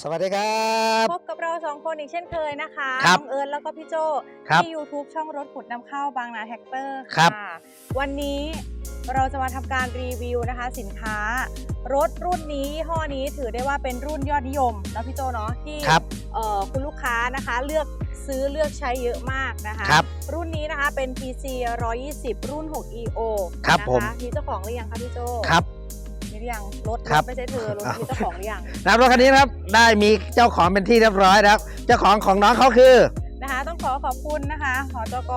สวัสดีครับ พบกับเราสองคนอีกเช่นเคยนะคะครับน้องเอิร์ธแล้วก็พี่โจครับที่ YouTube ช่องรถขุดนำเข้าบางนาแท็กเตอร์ครับ ค่ะ วันนี้เราจะมาทำการรีวิวนะคะ สินค้า รถรุ่นนี้ยี่ห้อนี้ถือได้ว่าเป็นรุ่นยอดนิยมนะพี่โจเนาะที่ครับ เอ่อคุณลูกค้านะคะเลือกซื้อเลือกใช้เยอะมากนะคะ ครับ รุ่นนี้นะคะเป็น PC 120 รุ่น 6 EO ครับนะะผม มีเจ้าของหรือยังคะพี่โจ ครับมีห รือยังรถครับ ไม่ใช่เธอรถอ้าวมีเจ้าของหรือยังนะครับรถคันนี้นะครับได้มีเจ้าของเป็นที่เรียบร้อยนะครับ เจ้าของของน้องเขาคือ นะคะ ต้องขอขอบคุณนะคะหอจก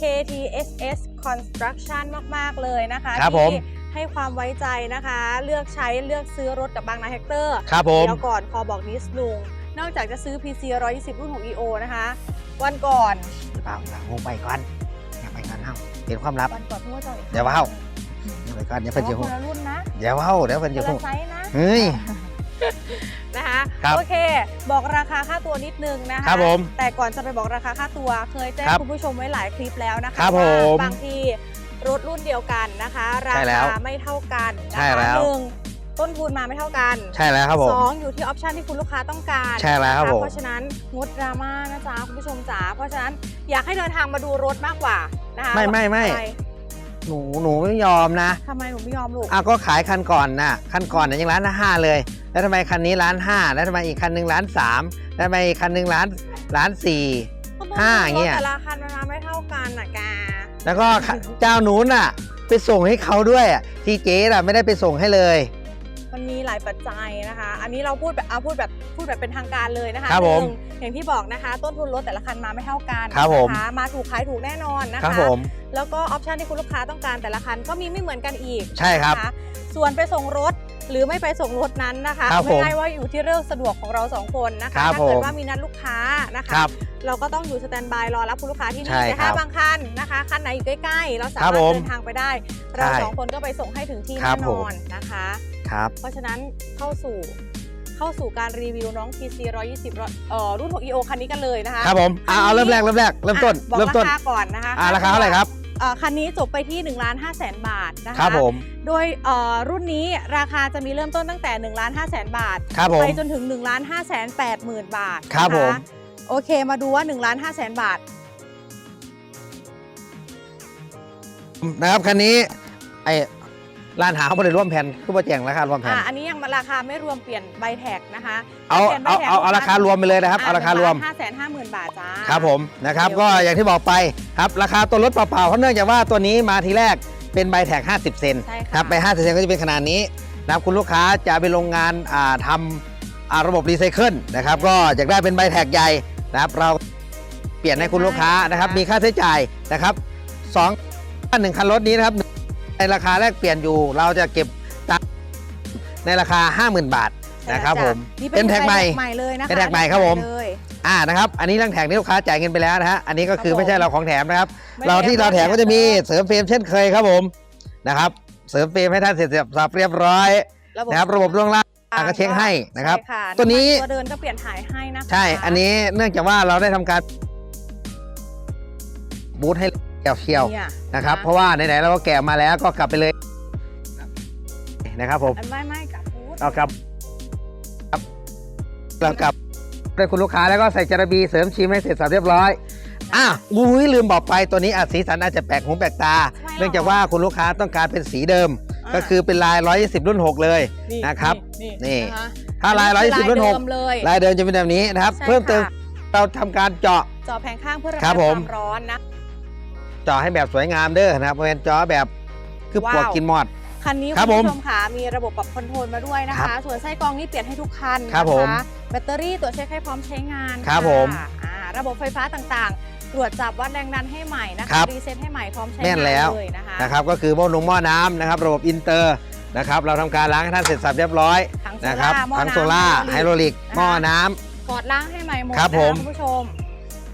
KTSS Construction มาก ๆ เลยนะคะครับผม ที่ให้ความไว้ใจนะคะ เลือกใช้เลือกซื้อรถกับบางนาแฮกเตอร์ ครับผม เดี๋ยวก่อนขอบอกนิดนึงนอกจากจะซื้อ PC 120 รุ่นของ EO นะคะ วันก่อนเปล่าเปล่าลงไปก่อนอย่าไปก่อนเฮ้าเห็นความลับ วันก่อนเพิ่งว่าจะเดี๋ยวว่าเอาอย่า ไปก่อนอย่าเป็เพิ่นนจะคหูนละรุ่นนะเดี๋ยวเฮ้าเดี๋ยวเพิ่นคจะนหูละไซส์นะ เฮ้ย นะคะครับโอเค บอกราคาค่าตัวนิดนึงนะคะครับผมแต่ก่อนจะไปบอกราคาค่าตัวเคยแจ้งครับคุณผู้ชมไว้หลายคลิปแล้วนะคะครับว่าผมบางทีรถรุ่นเดียวกันนะคะ ราใช่แล้คาวไม่เท่ากันนะใช่คะแล้ว หนึ่งต้นทุนมาไม่เท่ากันใช่แล้วครับผมสองอยู่ที่ออปชันที่คุณลูกค้าต้องการใช่แล้วครับนะะผมเพราะฉะนั้นงดดราม่านะจ๊ะคุณผู้ชมจ๋าเพราะฉะนั้นอยากให้เดินทางมาดูรถมากกว่านะคะไม่ไม่ไม่ทำ หนูหนูไม่ยอมนะทำไมหนูไม่ยอมลูกอะก็ขายคันก่อนน่ะคันก่อนน่ะยังล้านห้าเลย แล้วทำไมคันนี้ล้านห้าแล้วทำไมอีกคันหนึ่งล้านสามแล้วทำไมอีกคันหนึ่งล้านล้านสี่ก็ต้องห้าดูอย่างเงี้ยรถแต่ละคันมันมาไม่เท่ากันน่ะแกแล้วก็คันเจ้านู้นน่ะ ไปส่งให้เขาด้วยอะที่เจ๊น่ะไม่ได้ไปส่งให้เลย มันมีหลายปัจจัยนะคะ อันนี้เราพูดแบบเอาพูดแบบพูดแบบเป็นทางการเลยนะคะครับผมหนึ่งอย่างที่บอกนะคะ ต้นทุนรถแต่ละคันมาไม่เท่ากันครับผม นะคะมาถูกขายถูกแน่นอนนะครัคะ บผม แล้วก็ออปชันที่คุณลูกค้าต้องการแต่ละคันก็มีไม่เหมือนกันอีกใช่ครับ นะคะส่วนไปส่งรถหรือไม่ไปส่งรถนั้นนะคะครับไม่ได้ว่าอยู่ที่เรื่องสะดวกของเราสองคนนะคะครับถ้าเกิดผม ว่ามีนัดลูกค้านะคะ ครับ เราก็ต้องอยู่สแตนบายรอรับคุณลูกค้าที่ใช่นี่แต่ครัถ้าบบางคันนะคะคันไหนอยู่ใกล้ๆ เราสาครัมารบถผมเดินทางไปได้ เราใช่สองคนก็ไปส่งให้ถึงที่ครัแน่บนผม อนนะคะ ครับ เพราะฉะนั้นเข้าสู่เข้าสู่การรีวิวน้อง TC 120เอ่อรุ่น6 EO คันนี้กันเลยนะคะครับผมเอาเอาเริ่มแรกเริ่มแรกเริ่มต้นอะบอกเริ่มต้นราคาก่อนนะคะอ่าราคาเท่าไหร่ครับเอ่อคันนี้จบไปที่1ล้าน5แสนบาทนะคะครับผมโดยเอ่อรุ่นนี้ราคาจะมีเริ่มต้นตั้งแต่1ล้าน5แสนบาทครับผมไปจนถึง1ล้าน5แสน8หมื่นบาทครับนะะผมโอเคมาดูว่า1ล้าน5แสนบาทนะครับคันนี้ไอ้ ร้านหาเขาไม่ได้ร่วมแผ่นคือว่าแจ้งราคารวมแผ่น อ่าอันนี้ยังราคาไม่รวมเปลี่ยนใบแท็กนะคะเอาปลี่ยนใบเอาแท็กเอาเอาราคารวมไปเลยนะครับเอาราคารวม ห้าแสนห้าหมื่นบาทจ้า ครับผมนะครับโอเคก็อย่างที่บอกไปครับราคาตัวรถเปล่าๆเพราะเนื่องจากว่าตัวนี้มาทีแรกเป็นใบแท็ก 50 เซนใช่คค่ะรับใบ50 เซนก็จะเป็นขนาดนี้นะครับคุณลูกค้าจะไปโรงงานอ่าทำอ่าระบบรีไซเคิลนะครับก็อยากได้เป็นใบแท็กใหญ่นะครับเราเปลี่ยนให้คุณลูกค้านะครับมีค่าใช้จ่ายนะครับสองหนึ่งคันรถนี้นะครับ ในราคาแรกเปลี่ยนอยู่ เราจะเก็บตังค์ในราคา 50,000 บาทนะครับผมนี่เป็นแท็กใหม่ใหม่เลยนะคะเป็นแท็กใหม่ครับผม เลย อ่านะครับ อันนี้เรื่องแถมที่ลูกค้าจ่ายเงินไปแล้วนะฮะ อันนี้ก็คือครับผมไม่ใช่เราของแถมนะครับ ไม่เราที่ได้เราแถมก็จะมีแถมเสริมเฟรมเช่นเคยครับผมนะครับ เสริมเฟรมให้ท่านเสร็จสับเรียบร้อยระบบนะครับ ระบบล่วงล่างก็เช็คให้นะครับ ใช่ตัวนี้ ตัวเดินก็เปลี่ยนถ่ายให้นะคะ ใช่ อันนี้เนื่องจากว่าเราได้ทำการบูทให้เกี่ย วเคียวเนี่ยๆนะครับ เพราะว่าไหนๆเราก็แกะมาแล้วก็กลับไปเลยนะครับผมอันไม่ไม่กับพูดเรากลับครับเรากลับได้คุณลูกค้าแล้วก็ใส่จาระบีเสริมชิมให้เสร็จสับเรียบร้อยอะอุ้ยลืมบอกไปตัวนี้อาจสีสันอาจจะแปลกหูแปลกตา เนื่องจากว่าคุณลูกค้าต้องการเป็นสีเดิม ก็คือเป็นลาย 120 รุ่น 6 เลยนะครับนี่ะคะถ้าลายอันนี้คือ120รุ่นลายเดิมเลย6ลายเดิมจะเป็นแบบนี้นะครับ ใช่เพิ่มเติมค่ะ เราทำการเจาะ จอแผงข้างเพื่อระครับบายผคมวามร้อนนะเจาะให้แบบสวยงามเด้อนะครับเพราะเป็นเจาะแบบคือปวกว้าวกินหมอดคันนี้ครับคุณผู้ผมชมค่ะมีระบบปรับคอนโทรลมาด้วยนะครัคะบส่วนไส้กรองนี่เปลี่ยนให้ทุกคันครับนะผมคะแบตเตอรี่ตรวจเช็คให้พร้อมใช้งานครับะผมอ่าระบบไฟฟ้าต่างๆ ตรวจจับวัดแรงดันให้ใหม่นะครัคะบรีเซ็ตให้ใหม่พร้อมใช้แม่งานนแล้วเลยนะคะนะครับก็คือหม้อนุงหม้อน้ำนะครับ ระบบอินเตอร์นะครับเราทำการล้างให้ท่านเสร็จสับเรียบร้อยทั้งโซนะครับล่าหม้อทั้งน้ำโซล่าไฮโดรลิกนะคะหม้อน้ำถอดล้างให้ใหม่หมดครับนะะผมคุณผู้ชม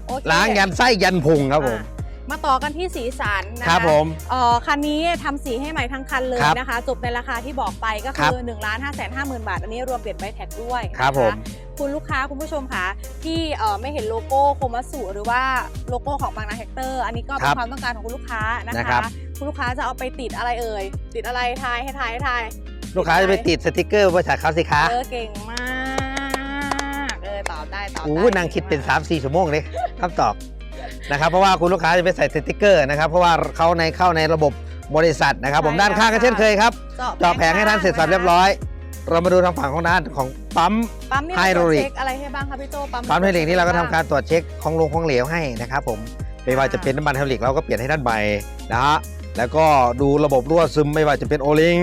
โอเคล้างยันไส้ยันพุงครับผมอะ มาต่อกันที่สีสันนะคะครับผมเอ่อคันนี้ทำสีให้ใหม่ทั้งคันเลยครับนะคะ จบในราคาที่บอกไปก็ครัคืบ อ1นึ่งล้านห้าแสนห้าหมื่นบาท อันนี้รวมเปลี่ยนใบแท็กด้วยนะะ ครับผม คุณลูกค้าคุณผู้ชมค่ะที่เอ่อไม่เห็นโลโก้โคมัสุหรือว่าโลโก้ของบางนาแฮกเตอร์อันนี้ก็เป็ครันบความต้องการของคุณลูกค้านะนะครัคะ บ คุณลูกค้าจะเอาไปติดอะไรเอ่ยติดอะไรทายให้ทายให้ทายลูกค้าจะไปติดสติกเกอร์บริษัทเขาสิคะเออเก่งมากได้ตอบอู้ได้นางคิดเป็น 3 4 ชั่วโมงเลยคำตอบ นะครับเพราะว่าคุณลูกค้าจะไปใส่สติ๊กเกอร์นะครับเพราะว่าเขาในเข้าในระบบบริษัทนะครับ ผมด้านข้างก็เช่นเคยครับเจาะแผงให้ท่านเสร็จสับเรียบร้อย เรามาดูทางฝั่งของด้านของปั๊ม ปั๊มนี่ไฮไฮโดโดรรลิลิกกอะไรให้บ้างคะพี่โจปั๊มปั๊มไฮดรอลิกนี่เราก็ทำการตรวจเช็คของลงของเหลวให้นะครับผมไม่ว่าจะเป็นน้ำมันไฮดรอลิกเราก็เปลี่ยนให้ท่านใหม่นะฮะแล้วก็ดูระบบรั่วซึมไม่ว่าจะเป็นโอลิง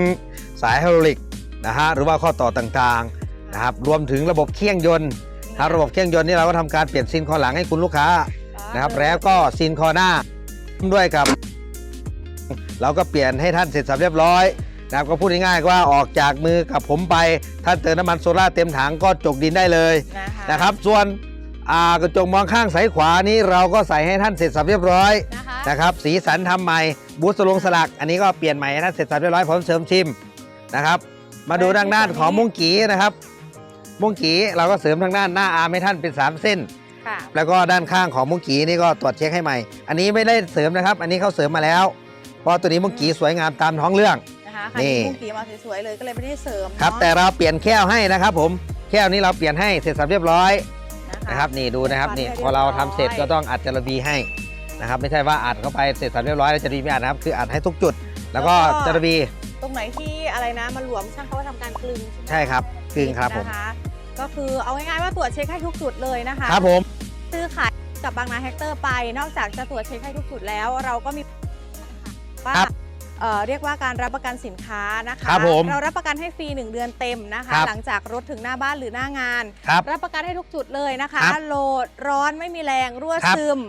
สายไฮดรอลิกนะฮะหรือว่าข้อต่อต่างๆนะครับรวมถึงระบบเครื่องยนต์ ถ้าระบบเครื่องยนต์นี่เราก็ทำการเปลี่ยนซินคอหลังให้คุณลูกค้า นะครับ แล้วก็ซินคอหน้าด้วยกับ เราก็เปลี่ยนให้ท่านเสร็จสับเรียบร้อยนะครับก็พูดง่ายๆว่าออกจากมือกับผมไป ท่านเติมน้ำมันโซล่าร์เต็มถังก็จกดินได้เลยนะคะนะครับ ส่วนอ่ากระจกมองข้างสายขวานี้เราก็ใส่ให้ท่านเสร็จสับเรียบร้อยนะคะนะครับ สีสันทำใหม่บูสต์ลงสลัก อันนี้ก็เปลี่ยนใหม่ให้ท่านเสร็จสับเรียบร้อยพร้อมเสริมชิมนะครับ มาดูทางด้านของมุ้งกีนะครับ มุ้งกีเราก็เสริมทางด้านหน้าอาร์มให้ท่านเป็นสามเส้น ค่ะ แล้วก็ด้านข้างของมุ้งกีนี่ก็ตรวจเช็คให้ใหม่ อันนี้ไม่ได้เสริมนะครับ อันนี้เขาเสริมมาแล้วเพราะตัวนี้มุ้งกีสวยงามตามท้องเรื่อง นะคะคันนี่นี้พุ่งปีมาสวยๆเลยก็เลยไม่ได้เสริมครับเนาะแต่เราเปลี่ยนแก้วให้นะครับ ผมแก้วนี้เราเปลี่ยนให้เสร็จสับเรียบร้อยนะคะนะครับ นี่ดูนะครับนี่ให้พอเราทำยบยเสร็จก็ต้องอัดจารบีให้นะครับ ไม่ใช่ว่าอัดเข้าไปเสร็จสับเรียบร้อยแล้วจารบีไม่อัดนะครับคืออัดให้ทุกจุด แล้วก็จารบีตรงไหนที่อะไรนะมันหลวมช่างเขาก็ทำการกลึงใช่ไหมใช่ครับกลึงครับผม นะคะ ก็คือเอาง่ายๆว่าตรวจเช็คให้ทุกจุดเลยนะคะครับผมซื้อขายกับบางนาแฮกเตอร์ไป นอกจากจะตรวจเช็คให้ทุกจุดแล้ว เราก็มีว่าครับเอ่อเรียกว่าการรับประกันสินค้านะคะครับผมเรารับประกันให้ฟรี 1 เดือนเต็มนะคะครับหลังจากรถถึงหน้าบ้านหรือหน้างานครับรับประกันให้ทุกจุดเลยนะคะครับโหลดร้อนไม่มีแรงรั่วครับซึม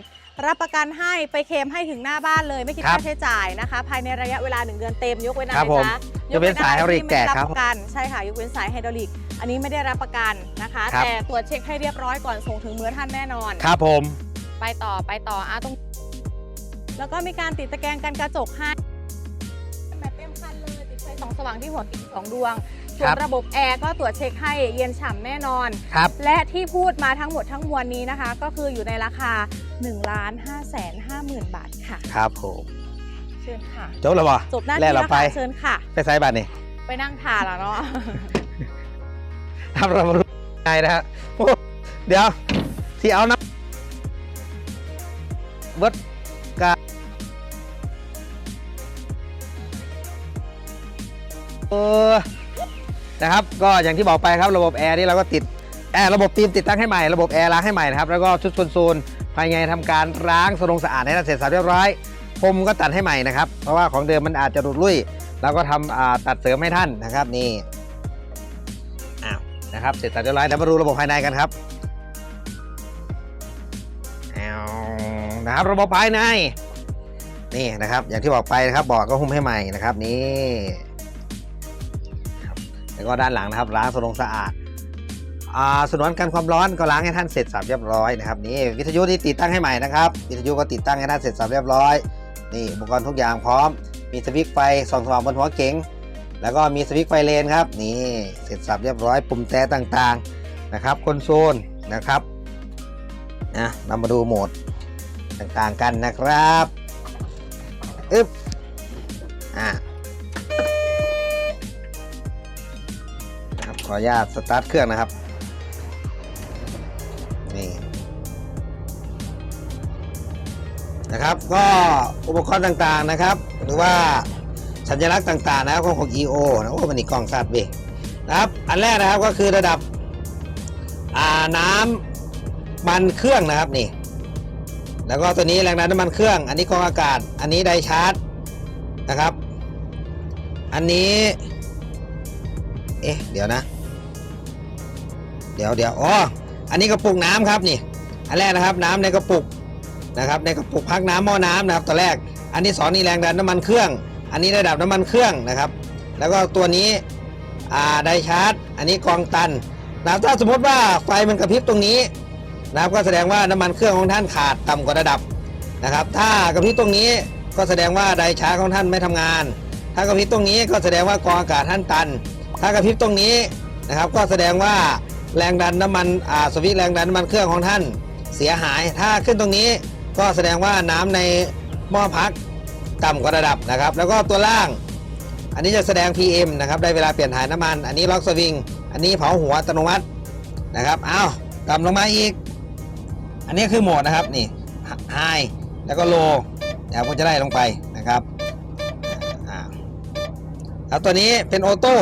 รับประกันให้ไปเคลมให้ถึงหน้าบ้านเลยไม่คิดครับค่าใช้จ่ายนะคะ ภายในระยะเวลา 1 เดือนเต็มยกเว้นอะครัไรบผมจ๊ะยกเว้นสายไฮดรอลิกที่ไม่ได้แตกครับประกันใช่ค่ะยกเว้นสายไฮดรอลิก อันนี้ไม่ได้รับประกันนะคะ ครับ แต่ตรวจเช็คให้เรียบร้อยก่อนส่งถึงมือท่านแน่นอน ครับผม ไปต่อไปต่ออะตรง แล้วก็มีการติดตะแกรงกันกระจกให้แบบเต็มคันเลยติดไฟสองสว่างที่หัวติดสองดวงส่วคนรับระบบแอร์ก็ตรวจเช็คให้เย็นฉ่ำแน่นอน ครับ และที่พูดมาทั้งหมดทั้งมวลนี้นะคะ ก็คืออยู่ในราคา1ล้าน5แสน5หมื่นบาทค่ะ ครับผมเชิญค่ะ จบแล้วบ่จบหน้าแล่ที่เราแล้วไปค่ะเชิญค่ะ ไปไซส์บัตรนี่ ไปนั่งทานแล้วเนาะ ทำเรามาดูไงนะฮะเดี๋ยวที่เอานะเบิดกาเออนะครับ ก็อย่างที่บอกไปครับระบบแอร์นี่เราก็ติดแอร์ระบบตีมติดตั้งให้ใหม่ระบบแอร์ล้างให้ใหม่นะครับแล้วก็ชุดโซนภายในทำการล้างสะดงสะอาดให้เสร็จสับเรียบร้อยพรมก็ตัดให้ใหม่นะครับ เพราะว่าของเดิมมันอาจจะหลุดลุ่ยเราก็ทำตัดเสริมให้ท่านนะครับนี่ นะครับ เสร็จสับเรียบร้อยแล้วมาดูระบบภายในกันครับนะครับระบบภายใน นี่นะครับ อย่างที่บอกไปนะครับบอกก็หุ้มให้ใหม่นะครับนี่แล้วก็ด้านหลังนะครับล้างสะดงสะอาดอ่าสนวนกันความร้อนก็ล้างให้ท่านเสร็จสับเรียบร้อยนะครับนี่วิทยุที่ติดตั้งให้ใหม่นะครับ วิทยุก็ติดตั้งให้ท่านเสร็จสับเรียบร้อยนี่อุปกรณ์ทุกอย่างพร้อม มีสวิตช์ไฟส่องสว่างบนหัวเก๋ง แล้วก็มีสวิตช์ไฟเลนครับนี่เสร็จสับเรียบร้อยปุ่มแต่ต่างๆนะครับคอนโซลนะครับนะเรามาดูโหมดต่างๆกันนะครับอึ๊บอะนะครับขออนุญาตสตาร์ทเครื่องนะครับนี่นะครับก็อุปกรณ์ต่างๆนะครับ หรือว่า สัญลักษณ์ต่างๆนะครับของ EO นะโอ้มันนี่กล่องสัตว์เบนะครับ อันแรกนะครับก็คือระดับน้ำมันเครื่องนะครับนี่ แล้วก็ตัวนี้แรงดันน้ำมันเครื่อง อันนี้กองอากาศ อันนี้ไดชาร์จนะครับ อันนี้ เอ๊ะเดี๋ยวนะ เดี๋ยวเดี๋ยวอ๋ออันนี้กระปุกน้ำครับนี่ อันแรกนะครับน้ำในกระปุกนะครับ ในกระปุกพักน้ำหม้อน้ำนะครับตัวแรก อันที่สองนี่แรงดันน้ำมันเครื่อง อันนี้ระดับน้ำมันเครื่องนะครับ แล้วก็ตัวนี้ไดชาร์จ อันนี้กองตันนะครับถ้าสมมติว่าไฟมันกระพริบตรงนี้นะครับก็แสดงว่าน้ำมันเครื่องของท่านขาดต่ำกว่าระดับนะครับ ถ้ากระพริบตรงนี้ก็แสดงว่าไดชาร์จของท่านไม่ทำงาน ถ้ากระพริบตรงนี้ก็แสดงว่ากองอากาศท่านตัน ถ้ากระพริบตรงนี้นะครับ ก็แสดงว่าแรงดันน้ำมันอ่าสวิตช์แรงดันน้ำมันเครื่องของท่านเสียหาย ถ้าขึ้นตรงนี้ก็แสดงว่าน้ำในหม้อพัก ต่ำกว่าระดับนะครับ แล้วก็ตัวล่าง อันนี้จะแสดง PM นะครับ ได้เวลาเปลี่ยนถ่ายน้ำมัน อันนี้ล็อกสวิง อันนี้เผาหัวอัตโนมัตินะครับ เอาต่ำลงมาอีก อันนี้คือโหมดนะครับ นี่ไฮแล้วก็โลนะครับก็จะได้ลงไปนะครับแล้วตัวนี้เป็นออโต้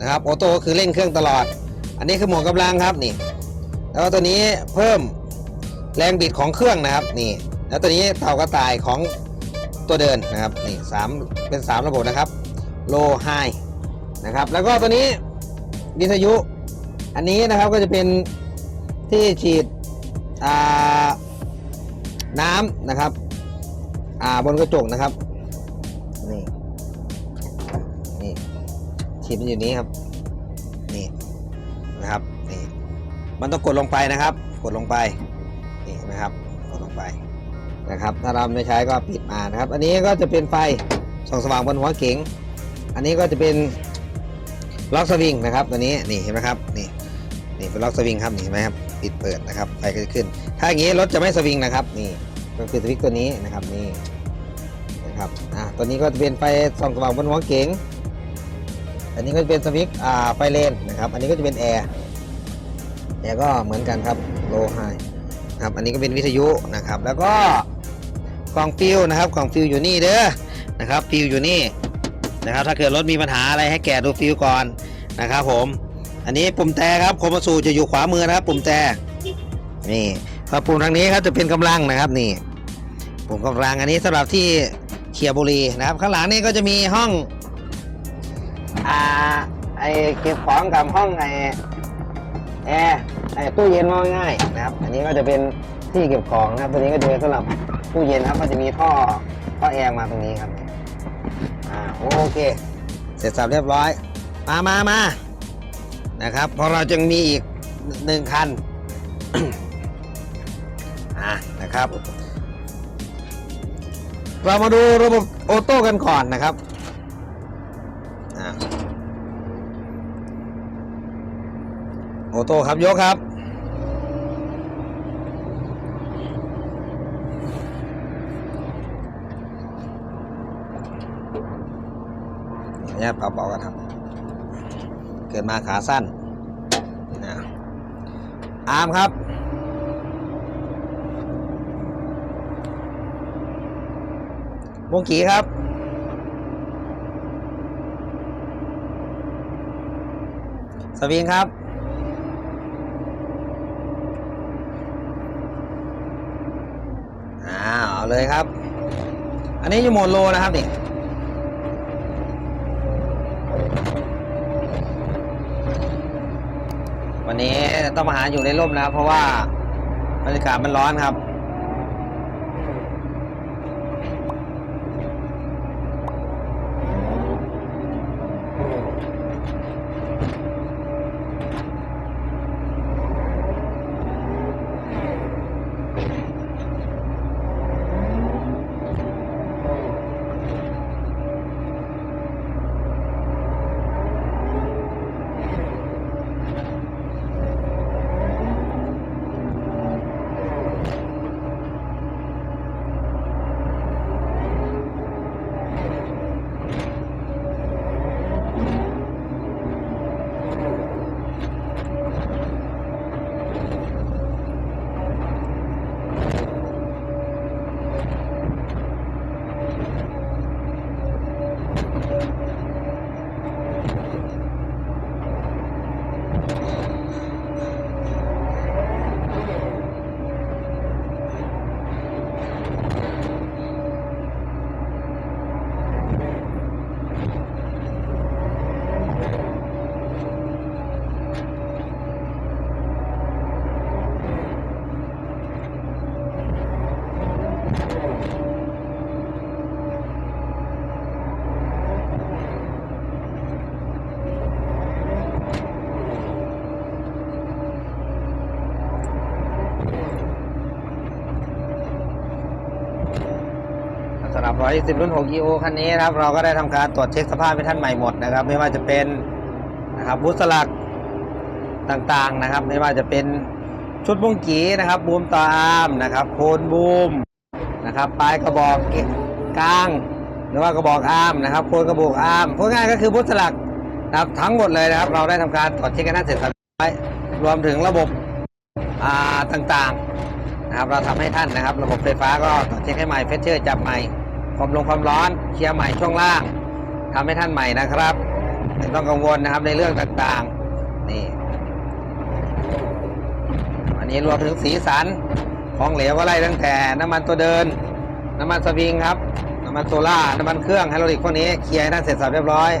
นะครับ ออโต้ก็คือเร่งเครื่องตลอด อันนี้คือโหมดกำลังครับนี่ แล้วตัวนี้เพิ่มแรงบิดของเครื่องนะครับนี่ แล้วตัวนี้เต่ากระต่ายของ ตัวเดินนะครับนี่สามเป็น 3 ระบบนะครับโลไฮนะครับแล้วก็ตัวนี้วิทยุ อันนี้นะครับก็จะเป็นที่ฉีดน้ำนะครับบนกระจกนะครับนี่นี่ฉีดมันอยู่นี้ครับนี่นะครับนี่มันต้องกดลงไปนะครับ กดลงไปนี่นะครับกดลงไป นะครับ ถ้าเราไม่ใช้ก็ปิดมานะครับ อันนี้ก็จะเป็นไฟส่องสว่างบนหัวเก๋ง อันนี้ก็จะเป็นล็อกสวิงนะครับ ตัวนี้นี่เห็นไหมครับนี่นี่เป็นล็อกสวิงครับนี่เห็นไหมครับปิดเปิดนะครับไฟก็จะขึ้น ถ้าอย่างนี้รถจะไม่สวิงนะครับ นี่ก็คือสวิตช์ตัวนี้นะครับนี่นะครับอะตัวนี้ก็จะเป็นไฟส่องสว่างบนหัวเก๋งอันนี้ก็จะเป็นสวิตช์อ่าไฟเลนนะครับ อันนี้ก็จะเป็นแอร์แอร์ก็เหมือนกันครับโลไฮ ครับอันนี้ก็เป็นวิทยุนะครับ แล้วก็กล่องฟิวนะครับกล่องฟิวอยู่นี่เด้อนะครับฟิวอยู่นี่นะครับถ้าเกิดรถมีปัญหาอะไรให้แกะดูฟิวก่อนนะครับผม อันนี้ปุ่มแต่ครับโคมสูจะอยู่ขวามือนะครับ ปุ่มแต่นี่พอปุ่มทางนี้ครับจะเป็นกำลังนะครับนี่ปุ่มกำลังอันนี้สำหรับที่เขียร์บุรีนะครับ ข้างหลังนี่ก็จะมีห้องอ่าไอเก็บของกับห้องไอแอร์ ไอตู้เย็นว่าง่ายๆนะครับ อันนี้ก็จะเป็นที่เก็บของนะครับ ตัวนี้ก็จะเป็นสำหรับตู้เย็นครับ ก็จะมีท่อท่อแอร์มาตรงนี้ครับอ่าโอเค เสร็จสับเรียบร้อย มามามานะครับพราะเราจึงมีอีกหนึ่งคันอะนะครับ เรามาดูระบบออโต้กันก่อนนะครับอะออโต้ครับ ยกครับ เนี่ยเป่าๆกันครับ เกิดมาขาสั้นนะอาร์มครับ วงกีครับสวิงครับอ้าวเอาเลยครับ อันนี้อยู่โหมดโลนะครับนี่ วันนี้ต้องมาหาอยู่ในร่มนะครับ เพราะว่าบรรยากาศมันร้อนครับ 120 รุ่น 6 EO คันนี้นะครับ เราก็ได้ทำการตรวจเช็คสภาพให้ท่านใหม่หมดนะครับ ไม่ว่าจะเป็นนะครับบุสลักต่างๆนะครับ ไม่ว่าจะเป็นชุดบุ้งกีนะครับ บูมต่ออาร์มนะครับ โคนบูมนะครับ ปลายกระบอกกลาง หรือว่ากระบอกอาร์มนะครับ โคนกระบอกอาร์มพูดง่ายก็คือบุสลักนะครับทั้งหมดเลยนะครับ เราได้ทำการตรวจเช็คกันนั้นเสร็จสับร้อยรวมถึงระบบอ่าต่างๆนะครับเราทำให้ท่านนะครับ ระบบไฟฟ้าก็ต่อเช็คให้ใหม่เฟชเชอร์จับใหม่ ความลงความร้อนเคลียร์ใหม่ช่วงล่างทำให้ท่านใหม่นะครับไม่ต้องกังวลนะครับในเรื่องต่างๆนี่อันนี้รวมถึงสีสันของเหลวก็ไล่ตั้งแต่น้ำมันตัวเดิน น้ำมันสวิงครับน้ำมันโซล่าน้ำมันเครื่องไฮดรอลิกพวกนี้เคลียร์ให้ท่านเสร็จสับเรียบร้อย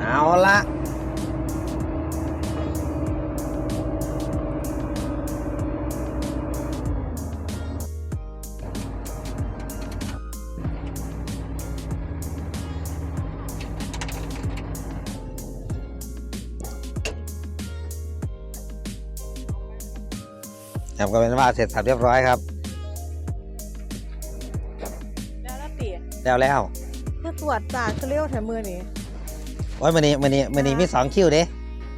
เอาละ ก็เป็นว่าเสร็จสับเรียบร้อยครับ แล้วแล้วปีแล้วแล้วคือตรวจจากคือเรียกว่าแถมมือนี้โอ้ยมันนี้มันนี้มันนี้มีสองคิวเด้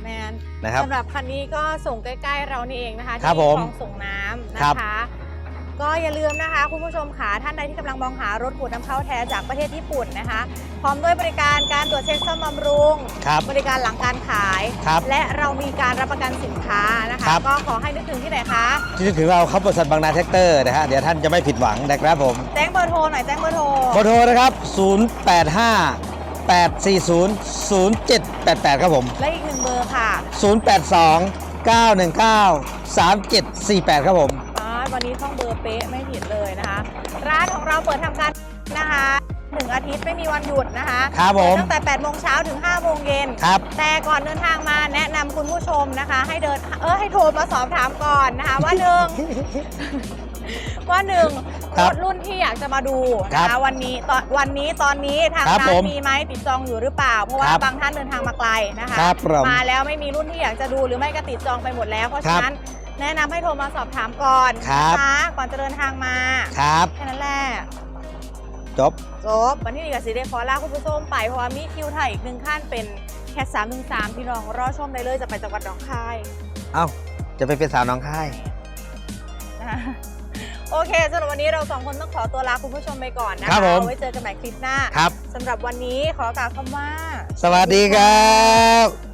แมนนะครับสำหรับคันนี้ก็ส่งใกล้ ๆ เรานี่เองนะคะครับที่ผมคลองส่งน้ำครันะบคะ ก็อย่าลืมนะคะ คุณผู้ชมค่ะท่านใดที่กำลังมองหารถขูดน้ำเข้าแท้จากประเทศญี่ปุ่นนะคะ พร้อมด้วยบริการการตรวจเช็คซ่อมบำรุง ครับบริการหลังการขาย ครับ และเรามีการรับประกันสินค้านะคะ ครับ ก็ขอให้นึกถึงที่ไหนคะที่นึกถึงเราครับบริษัทบางนาแท็กเตอร์นะฮะเดี๋ยวท่านจะไม่ผิดหวังนะครับผมแจ้งเบอร์โทรหน่อยแจ้งเบอร์โทรเบอร์โทรนะครับ 085 840 0788 ครับผม และอีกหนึ่งเบอร์ค่ะ082 919 3748 ครับผมอ๋อวั นนี้ท่องเบอร์เป๊ะไม่ผิดเลยนะคะ ร้านของเราเปิดทำการนะคะหนึ่งอาทิตย์ไม่มีวันหยุดนะคะครับผมเปิดตั้งแต่8โมงเช้าถึง5โมงเย็นครับแต่ก่อนเดินทางมาแนะนำคุณผู้ชมนะคะ ให้เดินเออให้โทรมาสอบถามก่อนนะคะ ว่าหนึ่งว่าหนึ่งครัรบถรุ่นที่อยากจะมาดูครันะคะบวันนี้ตอนวันนี้ตอนนี้ทางครับร้าผนมมีไหมติดจองอยู่หรือเปล่า เพราะว่าครับบางท่านเดินทางมาไกลนะคะครับผมมาแล้วไม่มีรุ่นที่อยากจะดูหรือไม่ก็ติดจองไปหมดแล้ว เพราะครัฉะบนั้น แนะนำให้โทรมาสอบถามก่อนครับ นะคะก่อนจะเดินทางมาครับแค่นั้นแหละจบ จบวันนี้กับสีเดขอลาคุณผู้ชมไปเพราะว่ามีคิวไทยอีกหนึ่งขั้นเป็นแค่สามหนึ่งสามพี่น้องรอชมได้เลยจะไปจังหวัดหนองคายเอ้า จะไปเป็นสาวน้องค่าย นะคะโอเคสำหรับวันนี้เราสองคนต้องขอตัวลาคุณผู้ชมไปก่อนนะครับผม เอาไว้เจอกันใหม่คลิปหน้าครับ สำหรับวันนี้ขอกล่าวคำว่า สวัสดีครับ